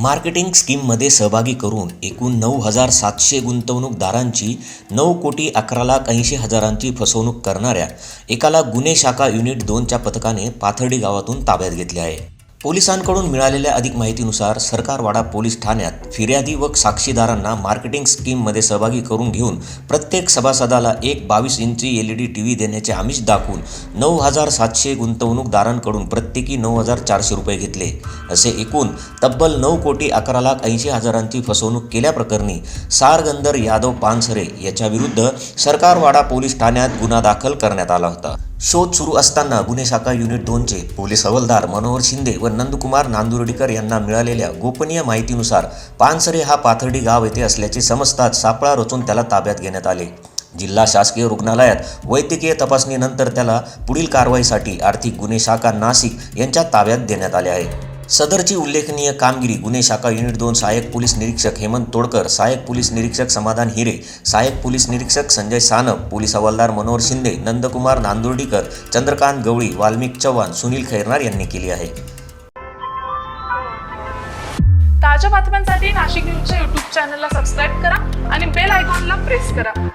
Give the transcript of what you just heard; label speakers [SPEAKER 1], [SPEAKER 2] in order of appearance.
[SPEAKER 1] Marketing स्कीममध्ये सहभागी करून एकूण नऊ हजार सातशे गुंतवणूकदारांची नऊ कोटी अकरा लाख ऐंशी हजारांची फसवणूक करणाऱ्या एकाला गुन्हे शाखा युनिट दोनच्या पथकाने पाथर्डी गावातून ताब्यात घेतले आहे. पोलिसांकडून मिळालेल्या अधिक माहितीनुसार सरकारवाडा पोलीस ठाण्यात फिर्यादी व साक्षीदारांना मार्केटिंग स्कीममध्ये सहभागी करून घेऊन प्रत्येक सभासदाला एक बावीस इंची L E D T V देण्याचे आमिष दाखवून नऊ हजार सातशे गुंतवणूकदारांकडून प्रत्येकी नऊ हजार चारशे रुपये घेतले. असे एकूण तब्बल नऊ कोटी अकरा लाख ऐंशी हजारांची फसवणूक केल्याप्रकरणी सारगंदर यादव पानसरे याच्याविरुद्ध सरकारवाडा पोलीस ठाण्यात गुन्हा दाखल करण्यात आला होता. शोध सुरू असताना गुन्हे शाखा युनिट दोनचे पोलीस हवालदार मनोहर शिंदे व नंदकुमार नांदुर्डीकर यांना मिळालेल्या गोपनीय माहितीनुसार पानसरे हा पाथर्डी गाव येथे असल्याचे समजताच सापळा रचून त्याला ताब्यात घेण्यात आले. जिल्हा शासकीय रुग्णालयात वैद्यकीय तपासणीनंतर त्याला पुढील कारवाईसाठी आर्थिक गुन्हे शाखा नाशिक यांच्या ताब्यात देण्यात आले आहे. सदरची उल्लेखनीय कामगिरी गुन्हे शाखा युनिट दोन सहाय्यक पोलीस निरीक्षक हेमंत तोडकर सहाय्यक पोलीस निरीक्षक समाधान हिरे सहाय्यक पोलीस निरीक्षक संजय सानप पोलीस हवालदार मनोहर शिंदे नंदकुमार नांदुर्डीकर चंद्रकांत गवळी वाल्मिक चव्हाण सुनील खैरनार यांनी केली आहे.
[SPEAKER 2] ताज्या बातम्यांसाठी नाशिक न्यूजच्या युट्यूब चॅनलला सबस्क्राईब करा आणि बेल आयकॉनला प्रेस करा.